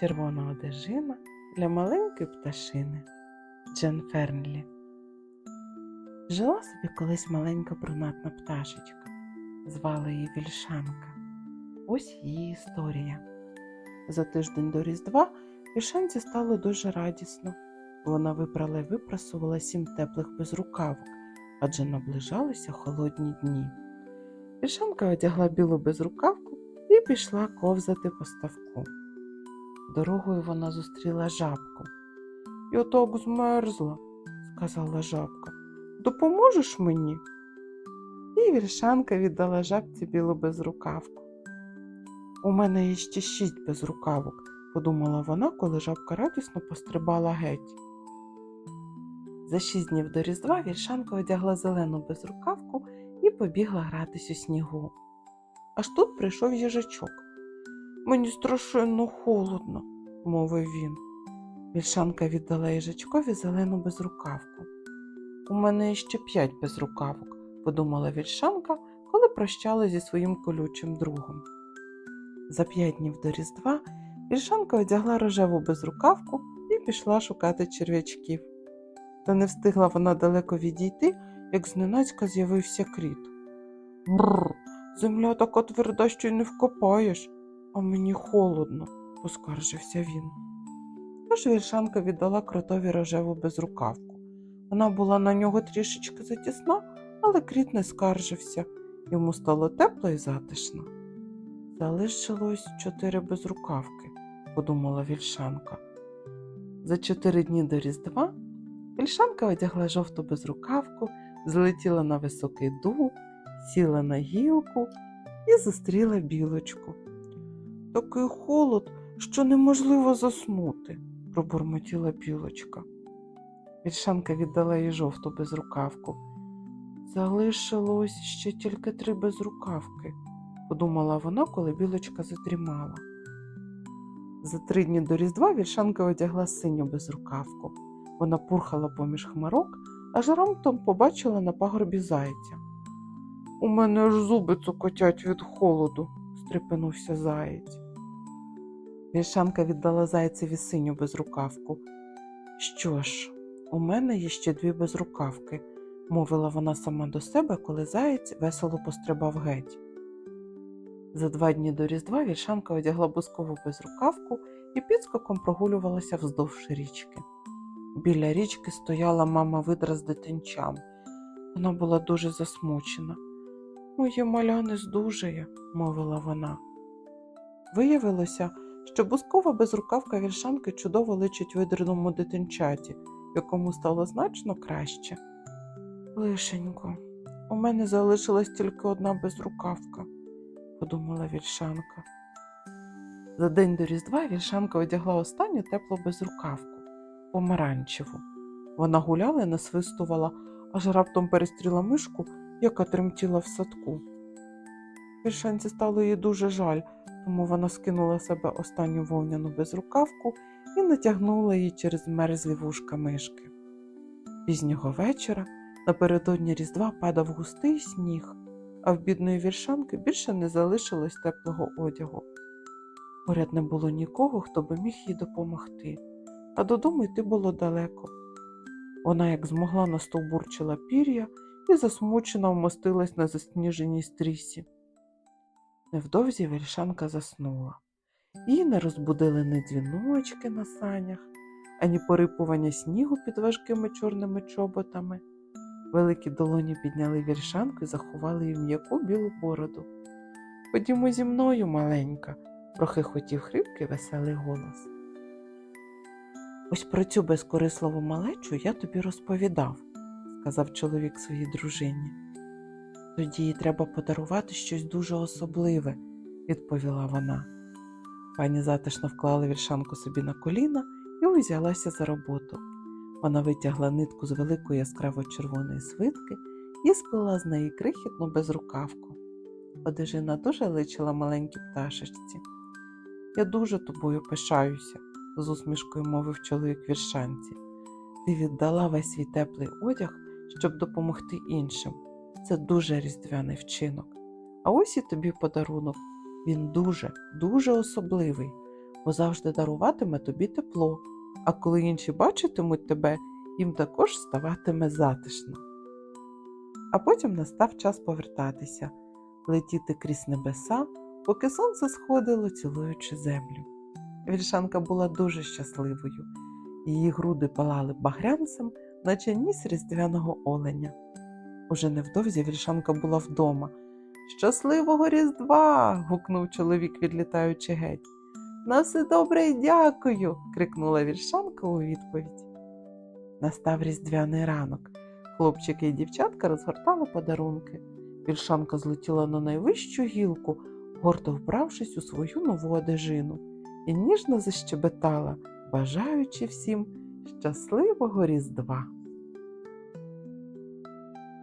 червона одежина для маленької пташини. Джен Фернлі. Жила собі колись маленька брунатна пташечка. Звали її Вільшанка. Ось її історія. За тиждень до Різдва Вільшанці стало дуже радісно. Вона випрала й випрасувала сім теплих безрукавок, адже наближалися холодні дні. Вільшанка одягла білу безрукавку і пішла ковзати по ставку. Дорогою вона зустріла жабку. Я так змерзла, сказала жабка. Допоможеш мені? І вільшанка віддала жабці білу безрукавку. У мене є ще шість безрукавок, подумала вона, коли жабка радісно пострибала геть. За шість днів до Різдва вільшанка одягла зелену безрукавку і побігла гратись у снігу. Аж тут прийшов їжачок. Мені страшенно холодно, мовив він. Вільшанка віддала їжачкові зелену безрукавку. У мене ще п'ять безрукавок, подумала вільшанка, коли прощала зі своїм колючим другом. За п'ять днів до Різдва вільшанка одягла рожеву безрукавку і пішла шукати черв'ячків. Та не встигла вона далеко відійти, як зненацька з'явився кріт. Бррр, земля така тверда, що й не вкопаєш, а мені холодно, поскаржився він. Тож вільшанка віддала кротові рожеву безрукавку. Вона була на нього трішечки затісна, але кріт не скаржився. Йому стало тепло і затишно. Залишилось чотири безрукавки, подумала вільшанка. За чотири дні до Різдва вільшанка одягла жовту безрукавку, злетіла на високий дуб, сіла на гілку і зустріла білочку. Такий холод, що неможливо заснути, пробурмотіла білочка. Вільшанка віддала їй жовту безрукавку. Залишилось ще тільки три безрукавки, подумала вона, коли білочка задрімала. За три дні до Різдва вільшанка одягла синю безрукавку. Вона пурхала поміж хмарок, аж раптом побачила на пагорбі зайця. У мене аж зуби цокотять від холоду, стрепенувся заєць. Вільшанка віддала зайцеві синю безрукавку. Що ж, у мене є ще дві безрукавки, мовила вона сама до себе, коли заєць весело пострибав геть. За два дні до Різдва вільшанка одягла бускову безрукавку і підскоком прогулювалася вздовж річки. Біля річки стояла мама видра з дитинчам. Вона була дуже засмучена. Моє маля не здужає, мовила вона. Виявилося, що бускова безрукавка вільшанки чудово личить видриному дитинчаті, якому стало значно краще. Лишенько, у мене залишилась тільки одна безрукавка, подумала вільшанка. За день до Різдва вільшанка одягла останню теплу безрукавку помаранчеву. Вона гуляла і насвистувала, аж раптом перестріла мишку, яка тремтіла в садку. Вільшанці стало їй дуже жаль, тому вона скинула себе останню вовняну безрукавку і натягнула її через мерзлі вушка мишки. Пізнього вечора напередодні Різдва падав густий сніг, а в бідної віршанки більше не залишилось теплого одягу. Поряд не було нікого, хто би міг їй допомогти, а додому йти було далеко. Вона, як змогла, настовбурчила пір'я і засмучена вмостилась на засніженій стрісі. Невдовзі вельшанка заснула. Її не розбудили ні дзвіночки на санях, ані порипування снігу під важкими чорними чоботами. Великі долоні підняли вільшанку і заховали в м'яку білу бороду. Ходімо зі мною, маленька, трохи хотів хрипкий веселий голос. Ось про цю безкорисливу малечу я тобі розповідав, сказав чоловік своїй дружині. Тоді треба подарувати щось дуже особливе, відповіла вона. Пані затишно вклала вільшанку собі на коліна і узялася за роботу. Вона витягла нитку з великої яскраво червоної свитки і сплела з неї крихітну безрукавку. Одежина дуже личила маленькій пташечці. Я дуже тобою пишаюся, з усмішкою мовив чоловік віршанці. Ти віддала весь свій теплий одяг, щоб допомогти іншим. Це дуже різдвяний вчинок. А ось і тобі подарунок. Він дуже, дуже особливий. бо завжди даруватиме тобі тепло, а коли інші бачитимуть тебе, їм також ставатиме затишно. А потім настав час повертатися, летіти крізь небеса, поки сонце сходило, цілуючи землю. Вільшанка була дуже щасливою. Її груди палали багрянцем, наче ніс різдвяного оленя. Уже невдовзі вільшанка була вдома. Щасливого Різдва. гукнув чоловік, відлітаючи геть. На все добре й дякую. крикнула вільшанка у відповідь. Настав різдвяний ранок. Хлопчики і дівчатка розгортали подарунки. Вільшанка злетіла на найвищу гілку, гордо вбравшись у свою нову одежину, і ніжно защебетала, бажаючи всім щасливого Різдва.